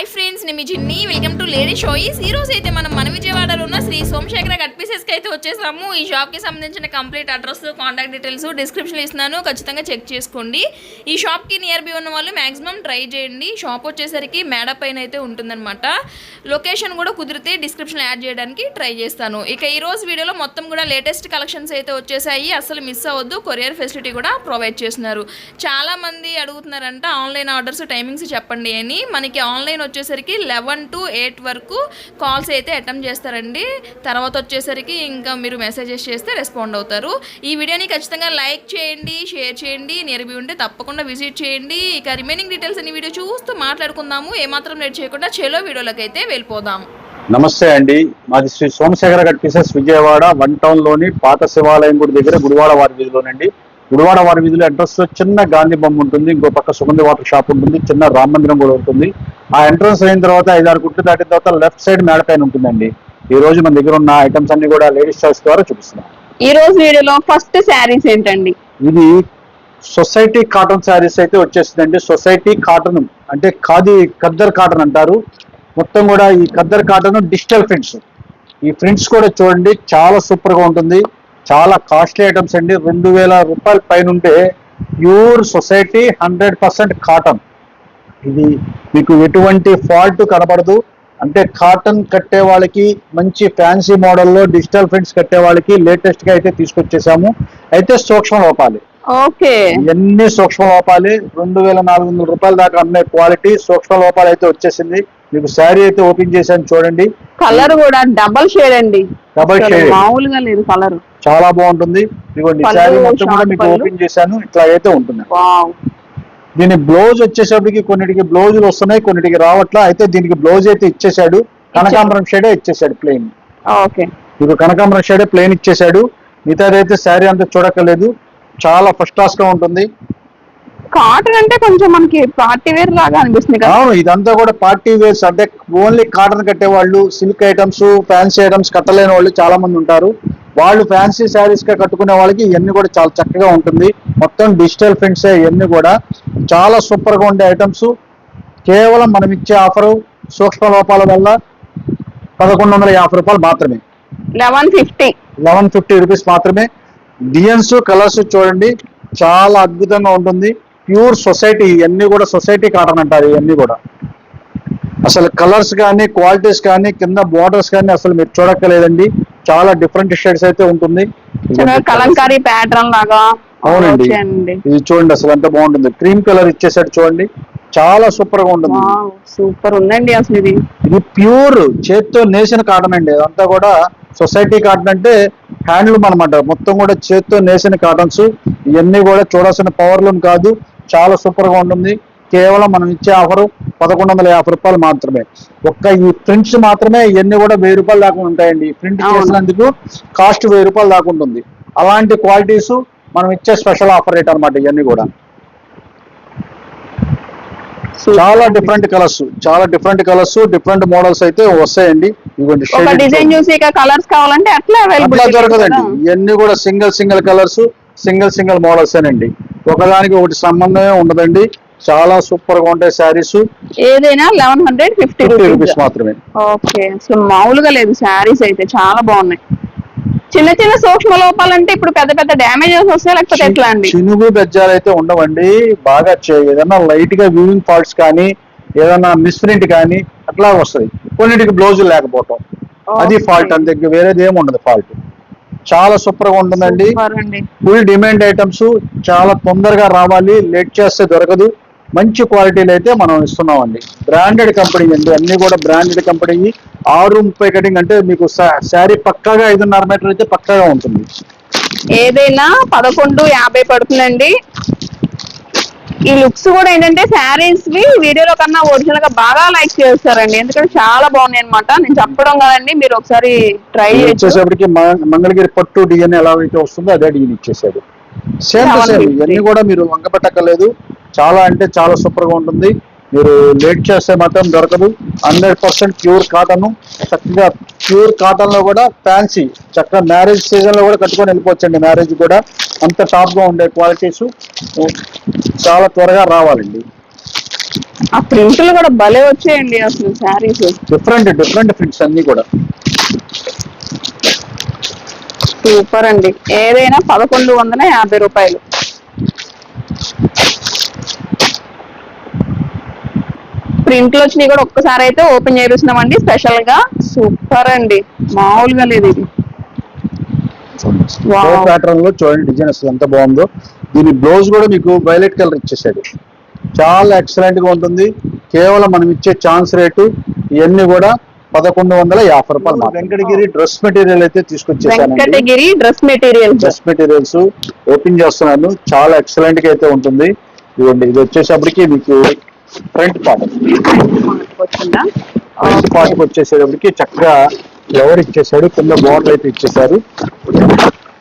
Hi friends నేను మీ Jinni. Welcome to lady choice ఈ రోజు అయితే మనం మన విజయవాడలో ఉన్న శ్రీ సోమశేఖర గట్ పీసెస్కి అయితే వచ్చేసాము. ఈ షాప్కి సంబంధించిన complete address contact details description ఇస్తున్నాను. ఖచ్చితంగా చెక్ చేసుకోండి. ఈ షాప్కి నియర్ బై ఉన్న వాళ్ళు మాక్సిమం ట్రై చేయండి. షాప్ వచ్చేసరికి మేడ పైన అయితే ఉంటుందన్నమాట. లొకేషన్ కూడా కుదిరితే డిస్క్రిప్షన్ యాడ్ చేయడానికి ట్రై చేస్తాను. ఇక ఈ రోజు వీడియోలో మొత్తం కూడా లేటెస్ట్ కలెక్షన్స్ అయితే వచ్చేసాయి. అసలు మిస్ అవ్వద్దు. కొరియర్ ఫెసిలిటీ కూడా ప్రొవైడ్ చేస్తున్నారు. చాలా మంది అడుగుతున్నారంట ఆన్లైన్ ఆర్డర్స్ టైమింగ్స్ చెప్పండి అని. మనకి ఆన్లైన్ వచ్చేసరికి లెవెన్ టు ఎయిట్ వరకు కాల్స్ అయితే అటెంప్ట్ చేస్తారండి. తర్వాత వచ్చేసరికి ఇంకా మీరు మెసేజెస్ చేస్తే రెస్పాండ్ అవుతారు. ఈ వీడియోని ఖచ్చితంగా లైక్ చేయండి షేర్ చేయండి నేర్బీ ఉంటే తప్పకుండా విజిట్ చేయండి. ఇక రిమైనింగ్ డీటెయిల్స్ అన్ని వీడియో చూస్తూ మాట్లాడుకుందాము. ఏమాత్రం లేట్ చేయకుండా చెలో వీడియోలోకి అయితే వెళ్ళిపోదాం నమస్తే అండి. మాది Shri Somasekhara cut pieces Vijayawada one టౌన్లోని పాత శివాలయం గుడి దగ్గర గుడివాడ వారి వీధిలోనండి. గుడివాడ వారి వీధిలో అడ్రస్ చిన్న గాంధీ బొమ్మ ఉంటుంది. ఇంకో పక్క సుగంధి వాటర్ షాప్ ఉంటుంది. చిన్న రామ మందిరం కూడా ఉంటుంది. ఆ ఎంట్రన్స్ అయిన తర్వాత ఐదారు గుట్లు దాటిన తర్వాత లెఫ్ట్ సైడ్ మేడ పైన ఉంటుందండి. ఈ రోజు మన దగ్గర ఉన్న ఐటమ్స్ అన్ని కూడా లేడీస్ చాయిస్ ద్వారా చూపిస్తున్నాం. ఈ రోజు వీడియోలో ఫస్ట్ శారీస్ ఏంటండి? ఇది సొసైటీ కాటన్ శారీస్ అయితే వచ్చేసిందండి సొసైటీ కాటన్ అంటే ఖాదీ ఖద్దర్ కాటన్ అంటారు. మొత్తం కూడా ఈ ఖద్దర్ కాటన్ డిజిటల్ ప్రింట్స్ ఈ ప్రింట్స్ కూడా చూడండి చాలా సూపర్గా ఉంటుంది. చాలా కాస్ట్లీ ఐటమ్స్ అండి. రెండు వేల రూపాయల పైన ఉంటే pure society hundred percent cotton ఇది మీకు ఎటువంటి ఫాల్ట్ కనబడదు. అంటే కాటన్ కట్టే వాళ్ళకి మంచి ఫ్యాన్సీ మోడల్లో డిజిటల్ ప్రింట్స్ కట్టే వాళ్ళకి లేటెస్ట్గా అయితే తీసుకొచ్చేసాము. అయితే సూక్ష్మ లోపాలి. ఓకే. ఇవన్నీ సూక్ష్మ లోపాలి. రెండు వేల నాలుగు వందల రూపాయల దాకా అమ్మే క్వాలిటీ సూక్ష్మ లోపాలు అయితే వచ్చేసింది. మీకు శారీ అయితే ఓపెన్ చేశాను చూడండి. కలర్ కూడా డబల్ షేడ్ అండి. అసలు shade. మామూలుగా లేదు కలర్ చాలా బాగుంటుంది. ఇదిగోండి పళ్ళు, శారీ మొత్తం కూడా మీకు. ఓపెన్ చేశాను. ఇట్లా అయితే ఉంటుంది దీని బ్లౌజ్ వచ్చేసరికి కొన్నిటికి బ్లౌజులు వస్తున్నాయి కొన్నిటికి రావట్లా. అయితే దీనికి బ్లౌజ్ అయితే ఇచ్చేసాడు కనకాంబరం షేడే ఇచ్చేసాడు ప్లెయిన్ ఓకే. మీకు కనకాంబరం షేడే ప్లెయిన్ ఇచ్చేసాడు మిగతాదైతే శారీ అంతా చూడక్కర్లేదు. చాలా ఫస్ట్ క్లాస్గా ఉంటుంది. కాటన్ అంటే కొంచెం మనకి పార్టీ వేర్ లాగా అనిపిస్తుంది అవును ఇదంతా కూడా పార్టీ వేర్స్ అంటే ఓన్లీ కాటన్ కట్టే వాళ్ళు సిల్క్ ఐటమ్స్ ఫ్యాన్సీ ఐటమ్స్ కట్టలేని వాళ్ళు చాలా మంది ఉంటారు. వాళ్ళు ఫ్యాన్సీ శారీస్గా కట్టుకునే వాళ్ళకి ఇవన్నీ కూడా చాలా చక్కగా ఉంటుంది. మొత్తం డిజిటల్ ప్రింట్స్ ఇవన్నీ కూడా. చాలా సూపర్గా ఉండే ఐటమ్స్ కేవలం మనం ఇచ్చే ఆఫరు సూక్ష్మ లోపాల వల్ల పదకొండు వందల యాభై రూపాయలు మాత్రమే. Eleven fifty. Eleven fifty rupees మాత్రమే. డిజైన్స్ కలర్స్ చూడండి. చాలా అద్భుతంగా ఉంటుంది. ప్యూర్ సొసైటీ ఇవన్నీ కూడా సొసైటీ కాటన్ అంటారు ఇవన్నీ కూడా. అసలు కలర్స్ కానీ క్వాలిటీస్ కానీ కింద బార్డర్స్ కానీ అసలు మీరు చూడక్కలేదండి చాలా డిఫరెంట్ షేడ్స్ అయితే ఉంటుంది. కలంకారీ ప్యాటర్న్ లాగా అవునండి. ఇది చూడండి అసలు ఎంత బాగుంటుంది. క్రీమ్ కలర్ ఇచ్చేసాడు చూడండి. చాలా సూపర్గా ఉంటుంది. సూపర్ ఉందండి అసలు ఇది. ఇది ప్యూర్ చేత్తో నేసిన కాటన్ అండి. అదంతా కూడా సొసైటీ కాటన్ అంటే హ్యాండ్లూమ్ అనమాట మొత్తం కూడా చేత్తో నేసిన కాటన్స్ ఇవన్నీ కూడా చూడాల్సిన పవర్లూమ్ కాదు. చాలా సూపర్గా ఉంటుంది. కేవలం మనం ఇచ్చే ఆఫర్ పదకొండు వందల యాభై రూపాయలు మాత్రమే. ఒక్క ఈ ప్రింట్స్ మాత్రమే ఇవన్నీ కూడా వెయ్యి రూపాయలు దాకా ఉంటాయండి. ఈ ప్రింట్. చేసినందుకు కాస్ట్ వెయ్యి రూపాయలు దాకా ఉంటుంది. అలాంటి క్వాలిటీస్ మనం ఇచ్చే స్పెషల్ ఆఫర్ రేట్ అనమాట ఇవన్నీ కూడా. చాలా డిఫరెంట్ కలర్స్ చాలా డిఫరెంట్ కలర్స్ డిఫరెంట్ మోడల్స్ అయితే వస్తాయండి. డిజైన్ చూసి కలర్స్ కావాలంటే అట్లా ఇవన్నీ కూడా single single colours single single models అండి ఒకదానికి ఒకటి సంబంధమే ఉండదండి. చాలా సూపర్గా ఉంటాయి శారీస్. ఏదైనా లెవెన్ హండ్రెడ్ ఫిఫ్టీ రూపీస్ మాత్రమే. ఓకే అసలు మామూలుగా లేదు శారీస్ అయితే చాలా బాగున్నాయి. చిన్న చిన్న సూక్ష్మ లోపాలంటే ఇప్పుడు పెద్ద పెద్ద డ్యామేజెస్ వస్తాయి లేకపోతే ఎట్లా అండి? చినుగు బెజ్జాలు అయితే ఉండవండి. బాగా ఏదైనా లైట్గా వీవింగ్ ఫాల్ట్స్ కానీ ఏదైనా మిస్ప్రింట్ కానీ అట్లా వస్తాయి. కొన్నిటికి బ్లౌజ్ లేకపోవటం. అది. ఫాల్ట్ అంతే వేరేది ఏమి ఉండదు ఫాల్ట్ చాలా సూపర్గా ఉంటుందండి. ఫుల్ డిమాండ్ ఐటమ్స్ చాలా తొందరగా రావాలి. లేట్ చేస్తే దొరకదు. మంచి క్వాలిటీలు అయితే మనం ఇస్తున్నామండి. బ్రాండెడ్ కంపెనీ అండి. అన్ని కూడా బ్రాండెడ్ కంపెనీ ఆరు ముప్పై కటింగ్ అంటే మీకు శారీ పక్కాగా ఐదున్నర మీటర్ అయితే పక్కాగా ఉంటుంది. ఏదైనా పదకొండు యాభై పడుతుందండి. ఈ లుక్స్ కూడా ఏంటంటే శారీస్ వి వీడియోలో కన్నా ఒరిజినల్గా బాగా లైక్ చేస్తారండి. ఎందుకంటే చాలా బాగున్నాయి అనమాట నేను చెప్పడం కాదండి. మీరు ఒకసారి ట్రై మ- మంగళగిరి పట్టు డిఎన్ ఎలా అయితే వస్తుందో అదే డిఎన్ ఇచ్చేసాడు సేమ్ టు సేమ్. ఇవన్నీ కూడా మీరు వంక పెట్టక్కర్లేదు చాలా అంటే చాలా సూపర్గా ఉంటుంది. మీరు లేట్ చేస్తే మాత్రం దొరకదు. హండ్రెడ్ పర్సెంట్ ప్యూర్ కాటన్ చక్కగా ప్యూర్ కాటన్లో కూడా ఫ్యాన్సీ చక్కగా మ్యారేజ్ సీజన్లో కూడా కట్టుకొని వెళ్ళిపోవచ్చండి. మ్యారేజ్ కూడా అంత టాప్గా ఉండే క్వాలిటీస్. చాలా త్వరగా రావాలండి. ఆ ప్రింట్లు కూడా భలే వచ్చాయండి అసలు శారీస్. డిఫరెంట్ డిఫరెంట్ ప్రింట్స్ అన్ని కూడా. సూపర్ అండి. ఏదైనా పదకొండు వందల యాభై రూపాయలు. ప్రింట్లు వచ్చినాయి కూడా ఒక్కసారి అయితే ఓపెన్ చేపిస్తున్నామండి. స్పెషల్గా సూపర్ అండి. మామూలుగా లేదు ఇది. Wow. ప్యాటర్న్లో చూడండి డిజైన్ అసలు ఎంత బాగుందో. దీని బ్లౌజ్ కూడా మీకు వైలెట్ కలర్ ఇచ్చేసాడు. చాలా ఎక్సలెంట్గా ఉంటుంది. కేవలం మనం ఇచ్చే ఛాన్స్ రేటు ఇవన్నీ కూడా పదకొండు వందల యాభై రూపాయలు. వెంకటగిరి డ్రెస్ మెటీరియల్ అయితే తీసుకొచ్చేసానండి. Venkatagiri dress materials. Dress materials open చేస్తున్నాను. చాలా ఎక్సలెంట్గా అయితే ఉంటుంది. ఇదిగోండి ఇది వచ్చేసప్పటికి మీకు ఫ్రంట్ పార్ట్. వచ్చిందా? ఫ్రంట్ పార్ట్ వచ్చేసేటప్పటికి చక్కగా ఫ్లవర్ ఇచ్చేసాడు కింద బార్డర్ అయితే ఇచ్చేసారు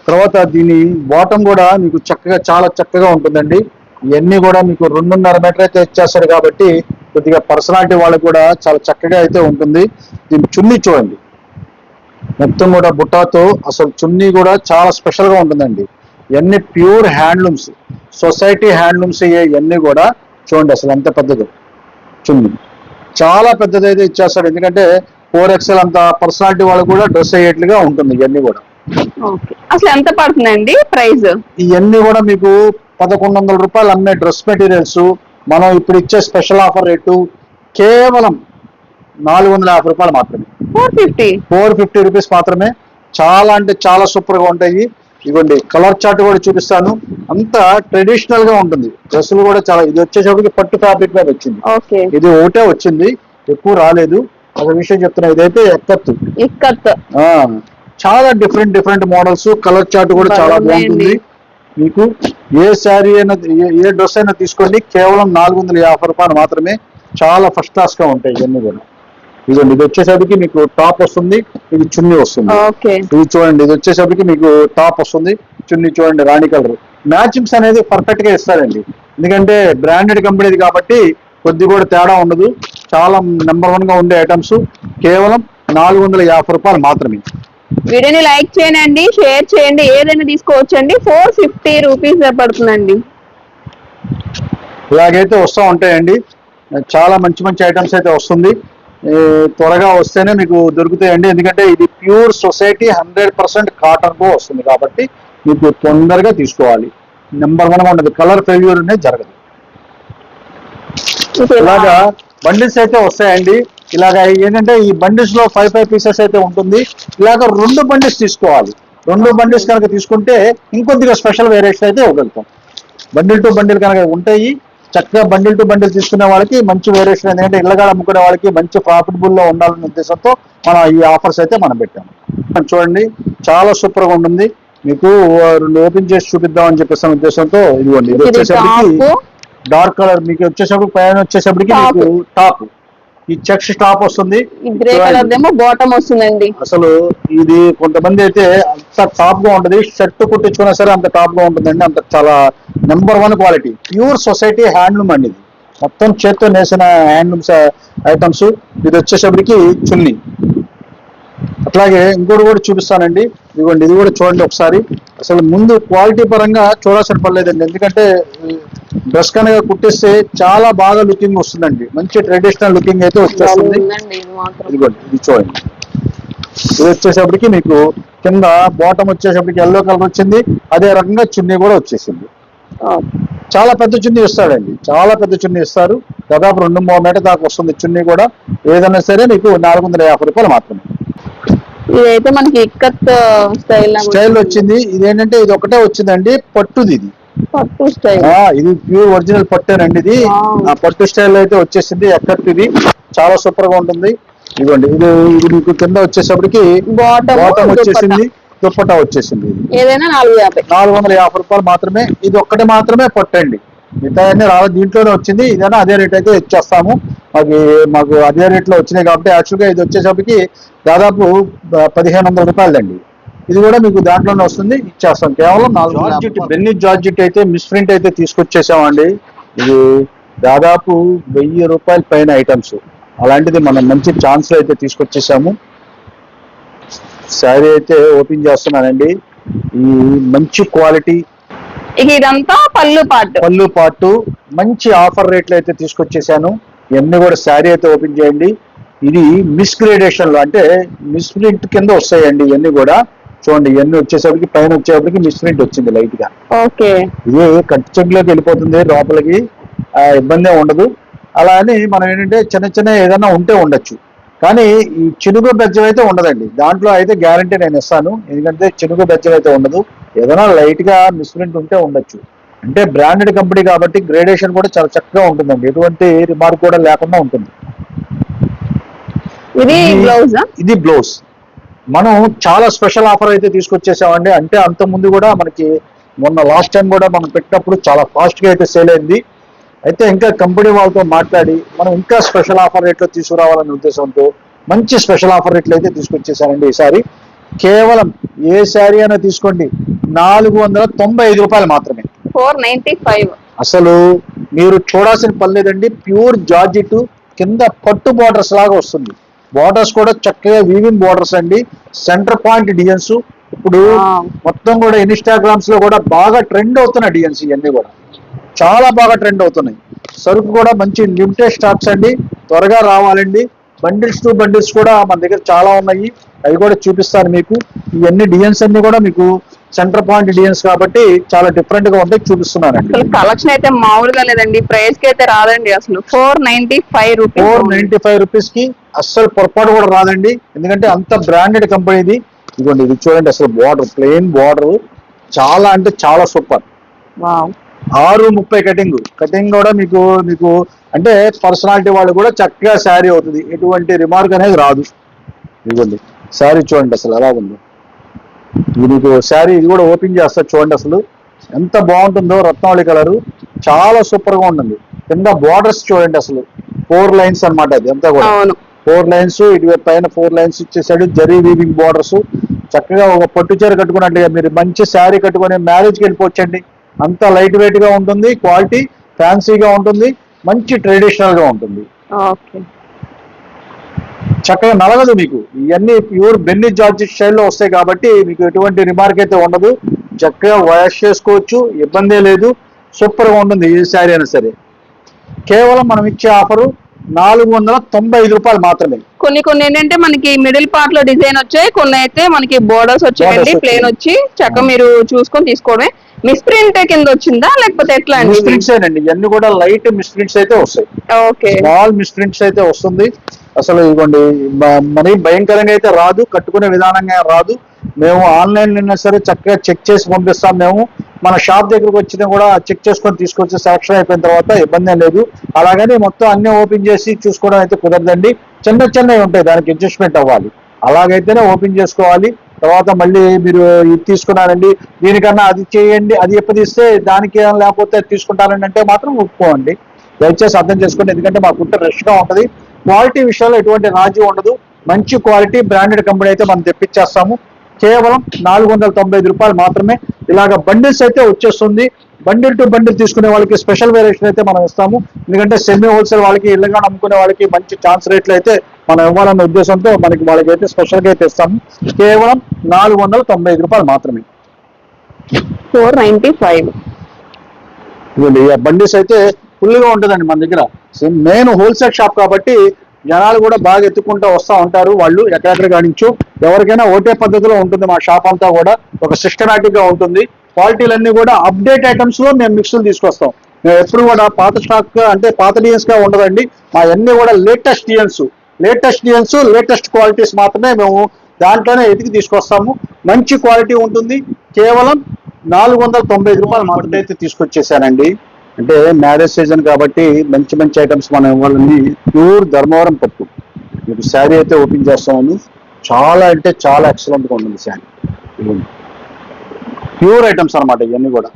తర్వాత దీని బాటమ్ కూడా మీకు చక్కగా చాలా చక్కగా ఉంటుందండి. ఇవన్నీ కూడా మీకు రెండున్నర మీటర్ అయితే ఇచ్చేస్తాడు కాబట్టి కొద్దిగా పర్సనాలిటీ వాళ్ళకి కూడా చాలా చక్కగా అయితే ఉంటుంది. దీని చున్నీ చూడండి. మొత్తం కూడా బుట్టాతో అసలు చున్నీ కూడా చాలా స్పెషల్గా ఉంటుందండి. ఇవన్నీ ప్యూర్ హ్యాండ్లూమ్స్ సొసైటీ హ్యాండ్లూమ్స్ ఇవన్నీ కూడా చూడండి అసలు ఎంత పెద్దది. చున్నీ. చాలా పెద్దదైతే ఇచ్చేస్తాడు. ఎందుకంటే ఫోర్ ఎక్స్ఎల్ అంత పర్సనాలిటీ వాళ్ళకి కూడా డ్రెస్ అయ్యేట్లుగా ఉంటుంది ఇవన్నీ కూడా. అసలు ఎంత పడుతుందండి ప్రైస్? ఇవన్నీ కూడా మీకు పదకొండు వందల రూపాయలు అమ్మే డ్రెస్ మెటీరియల్స్ మనం ఇప్పుడు ఇచ్చే స్పెషల్ ఆఫర్ రేటు కేవలం నాలుగు వందల యాభై రూపాయలు మాత్రమే. Four fifty? Four fifty rupees మాత్రమే. చాలా అంటే చాలా సూపర్గా ఉంటాయి. ఇవ్వండి కలర్ చార్ట్ కూడా చూపిస్తాను. అంతా ట్రెడిషనల్గా ఉంటుంది. డ్రెస్సులు కూడా చాలా ఇది వచ్చేసరికి పట్టు ఫ్యాబ్రిక్ మీద వచ్చింది. ఇది ఒకటే వచ్చింది ఎక్కువ రాలేదు. ఒక విషయం చెప్తున్నా ఇదైతే ఎక్కత్తు. ఇక్కత్ ఆ, చాలా different different models colour chart కూడా చాలా. బాగుంటుంది. మీకు ఏ శారీ అయినా ఏ- డ్రెస్ అయినా తీసుకోండి. కేవలం నాలుగు వందల యాభై రూపాయలు మాత్రమే చాలా ఫస్ట్ క్లాస్గా ఉంటాయి ఇవన్నీ కూడా. ఇదండి ఇది వచ్చేసరికి మీకు టాప్ వస్తుంది ఇది చున్నీ వస్తుంది. ఇది చూడండి ఇది వచ్చేసరికి మీకు టాప్ వస్తుంది చున్నీ చూడండి రాణి కలర్. మ్యాచింగ్స్ అనేది పర్ఫెక్ట్గా ఇస్తారండి. ఎందుకంటే బ్రాండెడ్ కంపెనీది కాబట్టి కొద్ది కూడా తేడా ఉండదు. చాలా నెంబర్ వన్గా ఉండే ఐటమ్స్ కేవలం నాలుగు వందల యాభై రూపాయలు మాత్రమే. వీడియోని లైక్ చేయండి షేర్ చేయండి ఏదైనా తీసుకోవచ్చండి. ఫోర్ ఫిఫ్టీ రూపీస్ పడుతుందండి. ఇలాగైతే వస్తూ ఉంటాయండి. చాలా మంచి మంచి ఐటమ్స్ అయితే వస్తుంది. త్వరగా వస్తేనే మీకు దొరుకుతాయండి. ఎందుకంటే ఇది ప్యూర్ సొసైటీ హండ్రెడ్ పర్సెంట్ కాటన్కు వస్తుంది కాబట్టి మీకు తొందరగా తీసుకోవాలి. నెంబర్ వన్గా ఉండదు. కలర్ ఫెయిల్యూర్ అనేది జరగదు. ఇలాగా బండిల్స్ అయితే వస్తాయండి. ఇలాగా ఏంటంటే ఈ బండిల్స్లో ఫైవ్ ఫైవ్ పీసెస్ అయితే ఉంటుంది. ఇలాగ రెండు బండిల్స్ తీసుకోవాలి. రెండు బండిల్స్ కనుక తీసుకుంటే ఇంకొద్దిగా స్పెషల్ వేరియేషన్ అయితే ఇవ్వగలుగుతాం. బండిల్ టు బండిల్ కనుక ఉంటాయి. చక్కగా బండిల్ టు బండిల్ తీసుకునే వాళ్ళకి మంచి వేరియేషన్ ఎందుకంటే ఇళ్ళగా అమ్ముకునే వాళ్ళకి మంచి ప్రాఫిటబుల్లో ఉండాలనే ఉద్దేశంతో మనం ఈ ఆఫర్స్ అయితే మనం పెట్టాము చూడండి. చాలా సూపర్గా ఉంటుంది. మీకు రెండు ఓపెన్ చేసి చూపిద్దామని చెప్పేసి ఉద్దేశంతో ఇదిగోండి. ఇది వచ్చేసరికి డార్క్ కలర్ మీకు వచ్చేసరికి పైన వచ్చేసరికి. మీకు టాప్ ఈ చెక్స్ టాప్ వస్తుంది. గ్రే కలర్ బాటమ్ వస్తుందండి. అసలు ఇది కొంతమంది అయితే అంత టాప్గా ఉంటది. షర్ట్ కుట్టించుకున్నా సరే అంత టాప్గా ఉంటుందండి. అంత చాలా number one quality. Pure society handloom అండి ఇది. మొత్తం చేత్తో నేసిన హ్యాండ్లూమ్స్ ఐటమ్స్. ఇది వచ్చేసరికి చున్నీ. అట్లాగే ఇంకోటి కూడా చూపిస్తానండి. ఇదిగోండి ఇది కూడా చూడండి ఒకసారి. అసలు ముందు క్వాలిటీ పరంగా చూడాల్సిన పర్లేదండి ఎందుకంటే డ్రెస్ కనుక కుట్టిస్తే చాలా బాగా లుకింగ్ వస్తుందండి. మంచి ట్రెడిషనల్ లుకింగ్ అయితే వచ్చేస్తుంది. ఇది మాత్రం. ఇదిగోండి ఇది చూడండి. ఇది మీకు కింద బాటమ్ వచ్చేసప్పటికి ఎల్లో కలర్ వచ్చింది. అదే రకంగా చున్నీ కూడా వచ్చేసింది. చాలా పెద్ద చున్నీ ఇస్తాడండి. చాలా పెద్ద చున్నీ ఇస్తారు. దాదాపు రెండు మూడు మీటర్ దాకా వస్తుంది చున్నీ కూడా. ఏదైనా సరే మీకు నాలుగు వందల యాభై రూపాయలు మాత్రమే. ఇదైతే మనకి ఇక్కత్ స్టైల్ స్టైల్ వచ్చింది. ఇదేంటంటే ఇది ఒకటే వచ్చిందండి పట్టుది ఇది. పట్టు స్టైల్. ఇది ప్యూర్ ఒరిజినల్ పట్టేనండి ఇది. ఆ పట్టు స్టైల్ అయితే వచ్చేసింది ఎక్కడికి ఇది. చాలా సూపర్గా ఉంటుంది. ఇదిగోండి ఇది ఇది మీకు కింద వచ్చేసప్పటికి బాటమ్ బాటమ్ వచ్చేసింది దుప్పటా వచ్చేసింది ఇది. ఏదైనా నాలుగు యాభై. నాలుగు వందల యాభై రూపాయలు మాత్రమే ఇది ఒక్కటి మాత్రమే పట్టండి. మిగతా రావాలి దీంట్లోనే వచ్చింది. ఇదైనా అదే రేట్ అయితే ఇచ్చేస్తాము. మాకు మాకు అదే రేట్లో వచ్చినాయి కాబట్టి యాక్చువల్గా ఇది వచ్చేసరికి దాదాపు పదిహేను వందల రూపాయలండి. ఇది కూడా మీకు దాంట్లోనే వస్తుంది. ఇచ్చేస్తాం. కేవలం నాలుగు జార్జిట్ బెన్ని జార్జిట్ అయితే మిస్ ప్రింట్ అయితే తీసుకొచ్చేసామండి. ఇది దాదాపు వెయ్యి రూపాయల పైన ఐటమ్స్. అలాంటిది మనం మంచి ఛాన్స్ అయితే తీసుకొచ్చేసాము. శారీ అయితే ఓపెన్ చేస్తున్నానండి. ఈ మంచి క్వాలిటీ ఇక ఇదంతా పళ్ళు పాటు. పళ్ళు పాటు మంచి ఆఫర్ రేట్లు అయితే తీసుకొచ్చేసాను. ఇవన్నీ కూడా శారీ అయితే ఓపెన్ చేయండి. ఇది మిస్ గ్రేడేషన్లో అంటే మిస్ ప్రింట్ కింద వస్తాయండి ఇవన్నీ కూడా. చూడండి ఇవన్నీ వచ్చేసరికి పైన వచ్చేసరికి మిస్ ప్రింట్ వచ్చింది లైట్గా ఓకే. ఇది కట్ చెంగులోకి వెళ్ళిపోతుంది లోపలికి. ఇబ్బంది ఉండదు. అలా అని మనం ఏంటంటే చిన్న చిన్న ఏదైనా ఉంటే ఉండొచ్చు. కానీ ఈ చినుగు బెజ్జం అయితే ఉండదండి. దాంట్లో అయితే గ్యారంటీ నేను ఇస్తాను. ఎందుకంటే చినుగు బెజ్జం అయితే ఉండదు. ఏదైనా లైట్గా మిస్ప్రింట్ ఉంటే ఉండొచ్చు. అంటే బ్రాండెడ్ కంపెనీ కాబట్టి గ్రేడేషన్ కూడా చాలా చక్కగా ఉంటుందండి. ఎటువంటి రిమార్క్ కూడా లేకుండా ఉంటుంది. ఇది బ్లౌజ్ ఇది బ్లౌజ్ మనం చాలా స్పెషల్ ఆఫర్ అయితే తీసుకొచ్చేసామండి. అంటే అంత ముందు కూడా మనకి మొన్న లాస్ట్ టైం కూడా మనం పెట్టినప్పుడు చాలా ఫాస్ట్గా అయితే సేల్ అయింది. అయితే ఇంకా కంపెనీ వాళ్ళతో మాట్లాడి మనం ఇంకా స్పెషల్ ఆఫర్ రేట్లో తీసుకురావాలనే ఉద్దేశంతో మంచి స్పెషల్ ఆఫర్ రేట్లు అయితే తీసుకొచ్చేసానండి ఈసారి. కేవలం ఏ శారీ అయినా తీసుకోండి. నాలుగు వందల తొంభై ఐదు రూపాయలు మాత్రమే. Four ninety five. అసలు మీరు చూడాల్సిన పని లేదండి. ప్యూర్ జార్జిట్ కింద పట్టు బార్డర్స్ లాగా వస్తుంది. బార్డర్స్ కూడా చక్కగా వీవింగ్ బార్డర్స్ అండి. Centre point designs. ఇప్పుడు. మొత్తం కూడా ఇన్స్టాగ్రామ్స్లో కూడా బాగా ట్రెండ్ అవుతున్న డిజైన్స్ ఇవన్నీ కూడా. చాలా బాగా ట్రెండ్ అవుతున్నాయి. సరుకు కూడా మంచి లిమిటెడ్ స్టాక్స్ అండి. త్వరగా రావాలండి. బండిల్స్ టు బండిల్స్ కూడా మన దగ్గర చాలా ఉన్నాయి. అవి కూడా చూపిస్తాను మీకు. ఇవన్నీ డిజైన్స్ అన్ని కూడా మీకు సెంటర్ పాయింట్ డిజైన్స్ కాబట్టి చాలా డిఫరెంట్గా ఉంటాయి చూపిస్తున్నానండి. అసలు కలెక్షన్ అయితే మామూలుగా లేదండి. ప్రైస్కి అయితే రాదండి. అసలు four ninety five four rupees ninety five రూపీస్కి అస్సలు పొరపాటు కూడా రాదండి. ఎందుకంటే అంత బ్రాండెడ్ కంపెనీ ఇది. ఇదిగోండి ఇది చూడండి అసలు బార్డర్ ప్లెయిన్ బార్డర్ చాలా అంటే చాలా సూపర్ వావ్ ఆరు ముప్పై కటింగ్. కటింగ్ కూడా మీకు మీకు అంటే పర్సనాలిటీ వాళ్ళు కూడా చక్కగా శారీ అవుతుంది. ఎటువంటి రిమార్క్ అనేది రాదు. ఇదిగోండి. శారీ చూడండి అసలు ఎలా ఉందో. ఇది మీకు శారీ ఇది కూడా ఓపెన్ చేస్తా చూడండి అసలు. ఎంత బాగుంటుందో రత్నావళి కలరు. చాలా సూపర్గా ఉంటుంది. కింద బార్డర్స్ చూడండి అసలు. ఫోర్ లైన్స్ అన్నమాట అది అంతా కూడా. ఫోర్ లైన్స్ ఇటువైపు పైన ఫోర్ లైన్స్ ఇచ్చేసాడు జరీ వీవింగ్ బార్డర్స్. చక్కగా ఒక పట్టు చీర కట్టుకున్నట్టుగా మీరు మంచి శారీ కట్టుకొని మ్యారేజ్కి వెళ్ళిపోవచ్చండి. అంత లైట్ వెయిట్గా ఉంటుంది క్వాలిటీ ఫ్యాన్సీగా ఉంటుంది మంచి ట్రెడిషనల్గా ఉంటుంది. చక్కగా నలగదు మీకు. ఇవన్నీ ప్యూర్ బెన్ని జార్జ్ స్టైల్లో వస్తాయి కాబట్టి మీకు ఎటువంటి రిమార్క్ అయితే ఉండదు. చక్కగా వాష్ చేసుకోవచ్చు ఇబ్బంది లేదు. సూపర్గా ఉంటుంది ఏ శారీ అయినా సరే. కేవలం మనం ఇచ్చే ఆఫరు నాలుగు వందల తొంభై ఐదు రూపాయలు మాత్రమే. కొన్ని కొన్ని ఏంటంటే మనకి మిడిల్ పార్ట్లో డిజైన్ వచ్చాయి కొన్ని అయితే మనకి బోర్డర్స్ వచ్చాయండి ప్లేన్ వచ్చి చక్కగా మీరు చూసుకొని తీసుకోవడమే. మిస్ప్రింట్ కింద వచ్చిందా లేకపోతే ఎట్లా అండి? మిస్ప్రింట్స్ ఏనండి ఇవన్నీ కూడా లైట్ మిస్ప్రింట్స్ అయితే వస్తాయి. ఓకే. స్మాల్ మిస్ప్రింట్స్ అయితే వస్తుంది. అసలు ఇదిగోండి మ- మరి భయంకరంగా అయితే రాదు కట్టుకునే విధానంగా రాదు. మేము ఆన్లైన్ అయినా సరే చక్కగా చెక్ చేసి పంపిస్తాం మేము. మన షాప్ దగ్గరకు వచ్చినా కూడా చెక్ చేసుకొని తీసుకొచ్చి సెలక్షన్ అయిపోయిన తర్వాత ఇబ్బంది లేదు. అలాగని మొత్తం అన్ని ఓపెన్ చేసి చూసుకోవడం అయితే కుదరదండి. చిన్న చిన్నవి ఉంటాయి దానికి అడ్జస్ట్మెంట్ అవ్వాలి. అలాగైతేనే ఓపెన్ చేసుకోవాలి. తర్వాత మళ్ళీ మీరు ఇది తీసుకున్నారండి దీనికన్నా అది చేయండి అది ఎప్పదీస్తే దానికి లేకపోతే అది తీసుకుంటారండి అంటే మాత్రం ఒప్పుకోండి దయచేసి అర్థం చేసుకోండి ఎందుకంటే మా గుట్ట రష్గా ఉంటుంది. క్వాలిటీ విషయంలో ఎటువంటి రాజీ ఉండదు. మంచి క్వాలిటీ బ్రాండెడ్ కంపెనీ అయితే మనం తెప్పించేస్తాము. కేవలం నాలుగు వందల తొంభై ఐదు రూపాయలు మాత్రమే ఇలాగ బండిల్స్ అయితే వచ్చేస్తుంది. బండిల్ టు బండిల్ తీసుకునే వాళ్ళకి స్పెషల్ వేరియేషన్ అయితే మనం ఇస్తాము. ఎందుకంటే సెమీ హోల్సేల్ వాళ్ళకి ఇళ్ళగా అమ్ముకునే వాళ్ళకి మంచి ఛాన్స్ రేట్లు అయితే మనం ఇవ్వాలన్న ఉద్దేశంతో మనకి వాళ్ళకి అయితే స్పెషల్గా అయితే ఇస్తాము. కేవలం నాలుగు వందల తొంభై ఐదు రూపాయలు మాత్రమే. ఫోర్ నైన్టీ ఫైవ్ బండిస్ అయితే ఫుల్గా ఉంటుందండి మన దగ్గర. మెయిన్ హోల్సేల్ షాప్ కాబట్టి జనాలు కూడా బాగా ఎత్తుకుంటూ వస్తూ ఉంటారు. వాళ్ళు ఎక్కడెక్కడ కానించు ఎవరికైనా ఓటే పద్ధతిలో ఉంటుంది. మా షాప్ అంతా కూడా ఒక సిస్టమేటిక్గా ఉంటుంది. క్వాలిటీలన్నీ కూడా అప్డేట్ ఐటమ్స్లో మేము మిక్స్లు తీసుకొస్తాం. మేము ఎప్పుడు కూడా పాత స్టాక్ అంటే పాత డిజైన్స్గా ఉండదండి. మా అన్ని కూడా latest designs latest designs latest qualities మాత్రమే మేము దాంట్లోనే ఎతికి తీసుకొస్తాము. మంచి క్వాలిటీ ఉంటుంది. కేవలం నాలుగు వందల తొంభై ఐదు రూపాయలు మాత్రమే అయితే తీసుకొచ్చేసానండి. అంటే మ్యారేజ్ సీజన్ కాబట్టి మంచి మంచి ఐటమ్స్ మనం ఇవ్వాలని ప్యూర్ ధర్మవరం పట్టు. మీకు శారీ అయితే ఓపెన్ చేస్తామని. చాలా అంటే చాలా ఎక్సలెంట్గా ఉంటుంది శారీ. ప్యూర్ ఐటమ్స్ అన్నమాట ఇవన్నీ కూడా.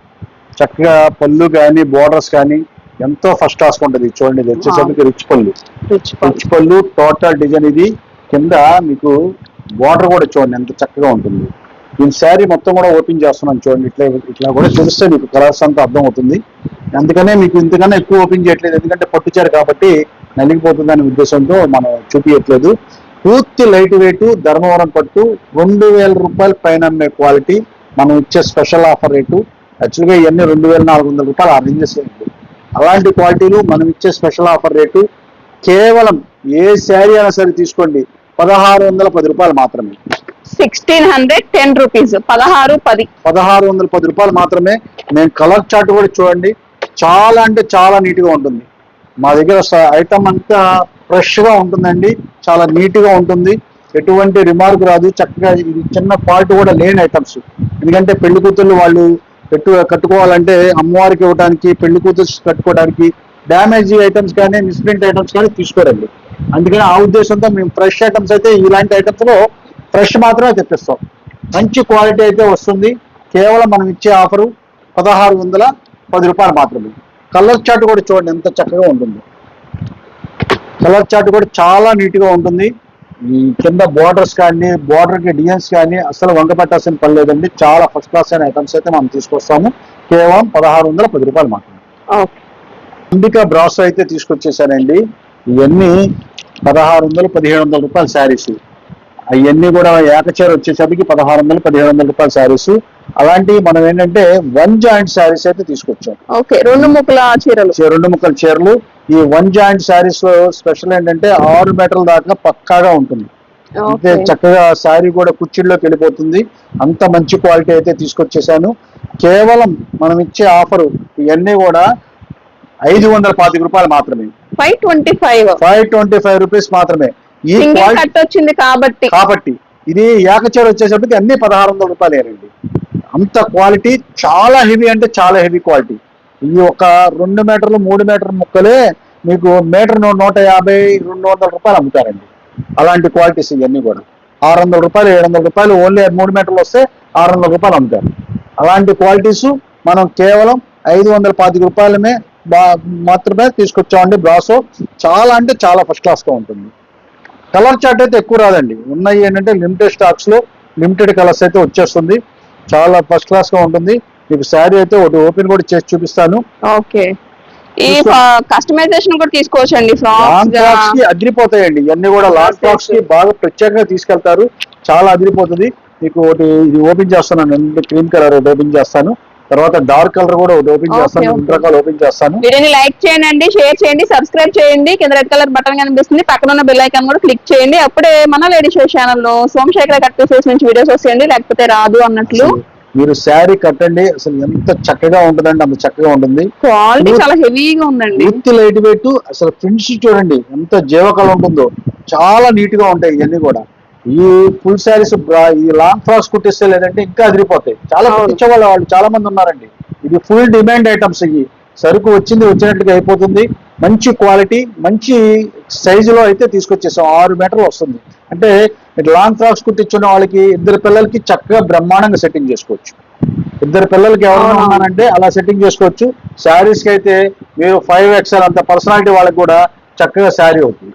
చక్కగా పళ్ళు కానీ బోర్డర్స్ కానీ ఎంతో ఫస్ట్ క్లాస్ ఉంటుంది. చూడండి ఇది వచ్చేసరికి రిచ్ పళ్ళు. రిచ్ పళ్ళు. టోటల్ డిజైన్ ఇది. కింద మీకు బార్డర్ కూడా చూడండి ఎంత చక్కగా ఉంటుంది. దీని శారీ మొత్తం కూడా ఓపెన్ చేస్తున్నాను చూడండి. ఇట్లా ఇట్లా కూడా చూస్తే మీకు కలర్స్ అంతా అర్థం అవుతుంది అందుకనే మీకు ఇంతకన్నా ఎక్కువ ఓపెన్ చేయట్లేదు. ఎందుకంటే పట్టుచారు కాబట్టి నలిగిపోతుందనే ఉద్దేశంతో మనం చూపించట్లేదు పూర్తి లైట్ వెయిట్ ధర్మవరం పట్టు రెండు వేల రూపాయల పైన అమ్మే క్వాలిటీ మనం ఇచ్చే స్పెషల్ ఆఫర్ రేటు. యాక్చువల్గా ఇవన్నీ రెండు వేల నాలుగు వందల రూపాయలు ఆ రేంజెస్ అలాంటి క్వాలిటీలు మనం ఇచ్చే స్పెషల్ ఆఫర్ రేటు కేవలం ఏ శారీ అయినా సరే తీసుకోండి. పదహారు వందల పది రూపాయలు మాత్రమే. Sixteen hundred ten rupees. పదహారు పది. పదహారు వందల పది రూపాయలు మాత్రమే. నేను కలర్ చార్ట్ కూడా చూడండి. చాలా అంటే చాలా నీట్గా ఉంటుంది. మా దగ్గర ఐటమ్ అంతా ఫ్రెష్గా ఉంటుందండి. చాలా నీట్గా ఉంటుంది. ఎటువంటి రిమార్క్ రాదు. చక్కగా ఇది చిన్న ఫాల్ట్ కూడా లేని ఐటమ్స్. ఎందుకంటే పెళ్ళి కూతుళ్ళు వాళ్ళు పెట్టు కట్టుకోవాలంటే అమ్మవారికి ఇవ్వడానికి పెళ్ళి కూతురు కట్టుకోవడానికి డ్యామేజ్ ఐటమ్స్ కానీ మిస్ప్రింట్ ఐటమ్స్ కానీ తీసుకోరండి. అందుకని ఆ ఉద్దేశంతో మేము ఫ్రెష్ ఐటమ్స్ అయితే ఇలాంటి ఐటమ్స్లో ఫ్రెష్ మాత్రమే తెప్పిస్తాం. మంచి క్వాలిటీ అయితే వస్తుంది. కేవలం మనం ఇచ్చే ఆఫరు పదహారు వందల పది రూపాయలు మాత్రమే. కలర్ చార్ట్ కూడా చూడండి ఎంత చక్కగా ఉంటుంది. కలర్ చార్ట్ కూడా చాలా నీట్గా ఉంటుంది. ఈ కింద బోర్డర్స్ కానీ border కి డిజైన్స్ కానీ అసలు వంక పెట్టాల్సిన పని లేదండి. చాలా ఫస్ట్ క్లాస్ అయిన ఐటమ్స్ అయితే మనం తీసుకొస్తాము. కేవలం పదహారు వందల పది రూపాయలు మాత్రమే. అంబికా బ్రాస్ అయితే తీసుకొచ్చేసానండి. ఇవన్నీ పదహారు వందలు పదిహేడు వందల రూపాయల శారీస్. అవన్నీ కూడా ఏకచీర వచ్చేసరికి పదహారు వందలు పదిహేడు వందల రూపాయల శారీస్. అలాంటి మనం ఏంటంటే వన్ జాయింట్ శారీస్ అయితే తీసుకొచ్చాం. ఓకే రెండు ముక్కల చీరలు. రెండు ముక్కల చీరలు. ఈ వన్ జాయింట్ శారీస్లో స్పెషల్ ఏంటంటే ఆరు మీటర్ల దాకా పక్కాగా ఉంటుంది. అంటే చక్కగా శారీ కూడా కుర్చీల్లోకి వెళ్ళిపోతుంది. అంత మంచి క్వాలిటీ అయితే తీసుకొచ్చేసాను. కేవలం మనం ఇచ్చే ఆఫర్ ఇవన్నీ కూడా ఐదు వందల పాతిక రూపాయలు మాత్రమే. Five twenty five five twenty five rupees మాత్రమే. ఈ క్వాలిటీ కట్ వచ్చింది కాబట్టి. కాబట్టి ఇది ఏకచీర వచ్చేసరికి అన్ని పదహారు వందల రూపాయలేనండి అంత క్వాలిటీ చాలా హెవీ అంటే చాలా హెవీ క్వాలిటీ. ఈ ఒక రెండు మీటర్లు మూడు మీటర్ ముక్కలే మీకు మీటర్ నూట యాభై రెండు వందల రూపాయలు అమ్ముతారండి. అలాంటి క్వాలిటీస్ ఇవన్నీ కూడా. ఆరు వందల రూపాయలు ఏడు వందల రూపాయలు ఓన్లీ మూడు మీటర్లు వస్తే ఆరు వందల రూపాయలు అమ్ముతారు. అలాంటి క్వాలిటీస్ మనం కేవలం ఐదు వందల పాతిక రూపాయలమే బా- మాత్రమే తీసుకొచ్చామండి బ్రాసో. చాలా అంటే చాలా ఫస్ట్ క్లాస్గా ఉంటుంది. కలర్ చార్ట్ అయితే ఎక్కువ రాదండి. ఉన్నాయి ఏంటంటే లిమిటెడ్ స్టాక్స్లో లిమిటెడ్ కలర్స్ అయితే వచ్చేస్తుంది. చాలా ఫస్ట్ క్లాస్గా ఉంటుంది. మీకు శారీ అయితే ఒకటి ఓపెన్ కూడా చేసి చూపిస్తాను. ఓకే. ఈ. కస్టమైజేషన్ కూడా తీసుకోవచ్చండి లాంగ్ ఫ్రాక్స్కి అదిరిపోతాయండి. ఇవన్నీ కూడా లాంగ్ ఫ్రాక్స్కి బాగా ప్రత్యేకంగా తీసుకెళ్తారు. చాలా అదిరిపోతుంది. మీకు ఒకటి ఇది ఓపెన్ చేస్తున్నాను. క్రీమ్ కలర్ ఓపెన్ చేస్తాను. తర్వాత డార్క్ కలర్ కూడా ఒకటి ఓపెన్ చేస్తాను. రెండు రకాలు ఓపెన్ చేస్తాను. వీడియోని లైక్ చేయండి షేర్ చేయండి సబ్స్క్రైబ్ చేయండి. కింద రెడ్ కలర్ బటన్ కనిపిస్తుంది. పక్కన ఉన్న బెల్ ఐకాన్ కూడా క్లిక్ చేయండి. అప్పుడే మన లేడీ షో ఛానల్లో సోమశేఖర కట్ పీసెస్ నుంచి వీడియోస్ వస్తాయండి. లేకపోతే రాదు అన్నట్లు. మీరు శారీ కట్టండి. అసలు ఎంత చక్కగా ఉంటుందండి. అంత చక్కగా ఉంటుంది. క్వాలిటీ చాలా హెవీగా ఉందండి. విత్ లైట్ వెయిట్ అసలు ఫ్రెండ్స్ చూడండి. ఎంత జీవకళ ఉంటుందో. చాలా నీట్గా ఉంటాయి ఇవన్నీ కూడా. ఈ ఫుల్ శారీస్ ఈ లాంగ్ ఫ్రాక్స్ కుట్టిస్తే లేదంటే ఇంకా అదిరిపోతాయి. చాలా. కుట్టించే వాళ్ళు చాలా మంది ఉన్నారండి. ఇది ఫుల్ డిమాండ్ ఐటమ్స్ ఇవి. సరుకు వచ్చింది వచ్చినట్టుగా అయిపోతుంది. మంచి క్వాలిటీ మంచి సైజులో అయితే తీసుకొచ్చేసాం. ఆరు మీటర్లు వస్తుంది. అంటే లాంగ్ ఫ్రాక్స్ కుట్టించున్న వాళ్ళకి ఇద్దరు పిల్లలకి చక్కగా బ్రహ్మాండంగా సెట్టింగ్ చేసుకోవచ్చు. ఇద్దరు పిల్లలకి ఎవరైనా. ఉన్నారంటే అలా సెట్టింగ్ చేసుకోవచ్చు. శారీస్కి అయితే మీరు ఫైవ్ ఎక్స్ఎల్ అంత పర్సనాలిటీ వాళ్ళకి కూడా చక్కగా శారీ అవుతుంది.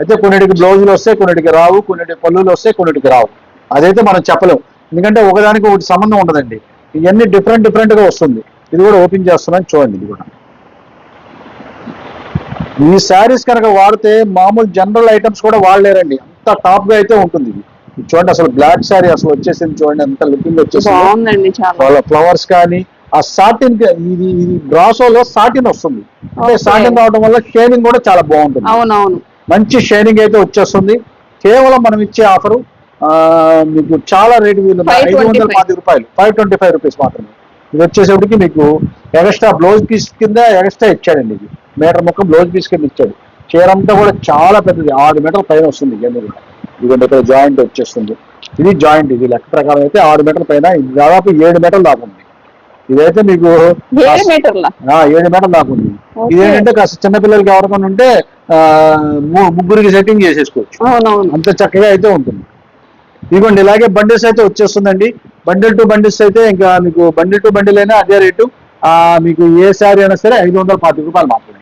అయితే కొన్నిటికి బ్లౌజులు వస్తాయి కొన్నిటికి రావు. కొన్నిటికి పళ్ళులు వస్తాయి కొన్నిటికి రావు. అదైతే మనం చెప్పలేం. ఎందుకంటే ఒకదానికి ఒకటి సంబంధం ఉండదండి. ఇవన్నీ డిఫరెంట్ డిఫరెంట్గా వస్తుంది. ఇది కూడా ఓపెన్ చేస్తున్నాను చూడండి ఇది కూడా. ఈ శారీస్ కనుక వాడితే మామూలు జనరల్ ఐటమ్స్ కూడా వాడలేరండి. అంత టాప్గా అయితే ఉంటుంది ఇది. చూడండి అసలు బ్లాక్ శారీ అసలు వచ్చేసింది చూడండి ఎంత లుకింగ్ వచ్చేసింది. వాళ్ళ ఫ్లవర్స్ కానీ ఆ సాటిన్ ఇది ఇది బ్రాసోలో సాటిన్ వస్తుంది. అంటే. సాటిన్ రావడం వల్ల షేడింగ్ కూడా చాలా బాగుంటుంది. అవునవును. మంచి షైనింగ్ అయితే వచ్చేస్తుంది. కేవలం మనం ఇచ్చే ఆఫరు మీకు చాలా రేటు ఐదు వందల 525. పాతి రూపాయలు. ఫైవ్ ట్వంటీ ఫైవ్ రూపీస్ మాత్రమే. ఇది వచ్చేసరికి మీకు ఎక్స్ట్రా బ్లౌజ్ పీస్ కింద ఎక్స్ట్రా ఇచ్చాడండి ఇది. మీటర్ ముక్క బ్లౌజ్ పీస్ కింద ఇచ్చాడు. చీర అంతా కూడా చాలా పెద్దది. ఆరు మీటర్ల పైన వస్తుంది కూడా ఇదిగోండి ఇక్కడ జాయింట్ వచ్చేస్తుంది. ఇది జాయింట్ ఇది లెక్క ప్రకారం అయితే ఆరు మీటర్ల పైన ఇది దాదాపు ఏడు మీటర్లు దాకా ఉంది. ఇదైతే మీకు ఏడు మీటర్ల? మీటర్లు దాకా ఉంది. ఇదేంటంటే కాస్త చిన్నపిల్లలకి ఎవరికైనా ఉంటే ముగ్గురికి సెట్టింగ్ చేసేసుకోవచ్చు. అంత చక్కగా అయితే ఉంటుంది. ఇదిగోండి ఇలాగే బండిల్స్ అయితే వచ్చేస్తుందండి. బండిల్ టు బండిల్స్ అయితే ఇంకా మీకు బండిల్ టు బండిల్ అయినా అదే రేటు. మీకు ఏ శారీ అయినా సరే ఐదు వందల పాతిక రూపాయలు మాత్రమే.